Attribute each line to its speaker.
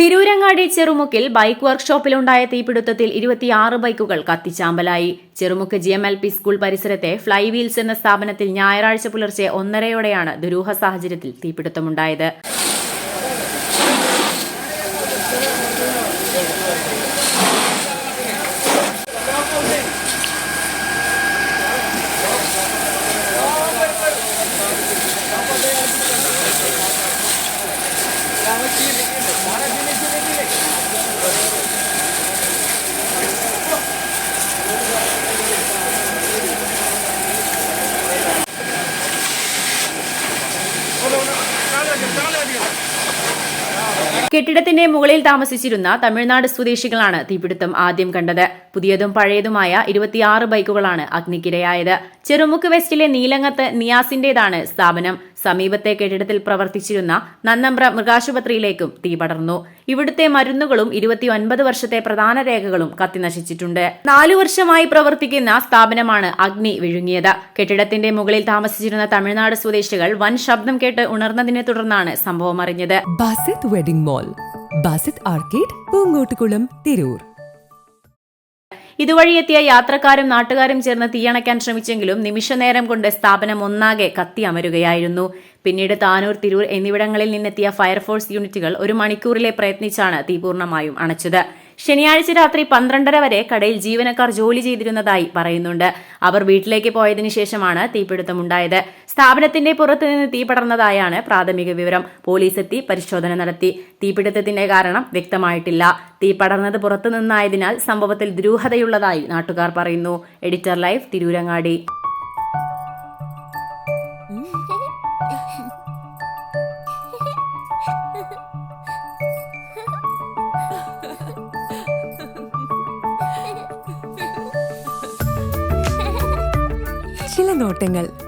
Speaker 1: Tirurangadi ചെറുമുക്കിൽ bike വർക്ക്ഷോപ്പിലുണ്ടായ തീപിടുത്തത്തിൽ ഇരുപത്തിയാറ് ബൈക്കുകൾ കത്തിച്ചാമ്പലായി. Cherumukku G M L P school പരിസരത്തെ ഫ്ലൈ വീൽസ് എന്ന സ്ഥാപനത്തിൽ ഞായറാഴ്ച പുലർച്ചെ ഒന്നരയോടെയാണ് ദുരൂഹ സാഹചര്യത്തിൽ തീപിടുത്തമുണ്ടായത്. കെട്ടിടത്തിന്റെ മുകളിൽ താമസിച്ചിരുന്ന തമിഴ്നാട് സ്വദേശികളാണ് തീപിടുത്തം ആദ്യം കണ്ടത്. പുതിയതും പഴയതുമായ ഇരുപത്തിയാറ് ബൈക്കുകളാണ് അഗ്നിക്കിരയായത്. ചെറുമുക്ക് വെസ്റ്റിലെ നീലങ്ങത്ത് നിയാസിന്റേതാണ് സ്ഥാപനം. സമീപത്തെ കെട്ടിടത്തിൽ പ്രവർത്തിച്ചിരുന്ന നന്നമ്പ്ര മൃഗാശുപത്രിയിലേക്കും തീ പടർന്നു. ഇവിടുത്തെ മരുന്നുകളും ഇരുപത്തിയൊൻപത് വർഷത്തെ പ്രധാന രേഖകളും കത്തിനശിച്ചിട്ടുണ്ട് നാലു വർഷമായി പ്രവർത്തിക്കുന്ന സ്ഥാപനമാണ് അഗ്നി വിഴുങ്ങിയത്. കെട്ടിടത്തിന്റെ മുകളിൽ താമസിച്ചിരുന്ന തമിഴ്നാട് സ്വദേശികൾ വൻ ശബ്ദം കേട്ട് ഉണർന്നതിനെ തുടർന്നാണ് സംഭവം അറിഞ്ഞത്.
Speaker 2: Basith wedding mall Basith arcade Poonkottukulam Tirur.
Speaker 1: ഇതുവഴി എത്തിയ യാത്രക്കാരും നാട്ടുകാരും ചേർന്ന് തീയണയ്ക്കാൻ ശ്രമിച്ചെങ്കിലും നിമിഷനേരം കൊണ്ട് സ്ഥാപനം ഒന്നാകെ കത്തി അമരുകയായിരുന്നു. പിന്നീട് താനൂർ തിരൂർ എന്നിവിടങ്ങളിൽ നിന്നെത്തിയ ഫയർഫോഴ്സ് യൂണിറ്റുകൾ ഒരു മണിക്കൂറിലെ പ്രയത്നിച്ചാണ് തീ പൂർണമായും അണച്ചത്. ശനിയാഴ്ച രാത്രി പന്ത്രണ്ടര വരെ കടയിൽ ജീവനക്കാർ ജോലി ചെയ്തിരുന്നതായി പറയുന്നുണ്ട്. അവർ വീട്ടിലേക്ക് പോയതിനു ശേഷമാണ് തീപിടുത്തമുണ്ടായത്. സ്ഥാപനത്തിന്റെ പുറത്തു നിന്ന് തീ പടർന്നതായാണ് പ്രാഥമിക വിവരം. പോലീസ് എത്തി പരിശോധന നടത്തി. തീപിടുത്തത്തിന്റെ കാരണം വ്യക്തമായിട്ടില്ല. തീ പടർന്നത് പുറത്തു നിന്നായതിനാൽ സംഭവത്തിൽ ദുരൂഹതയുള്ളതായി നാട്ടുകാർ പറയുന്നു. Editor life Tirurangadi.
Speaker 2: ചില നോട്ടങ്ങൾ.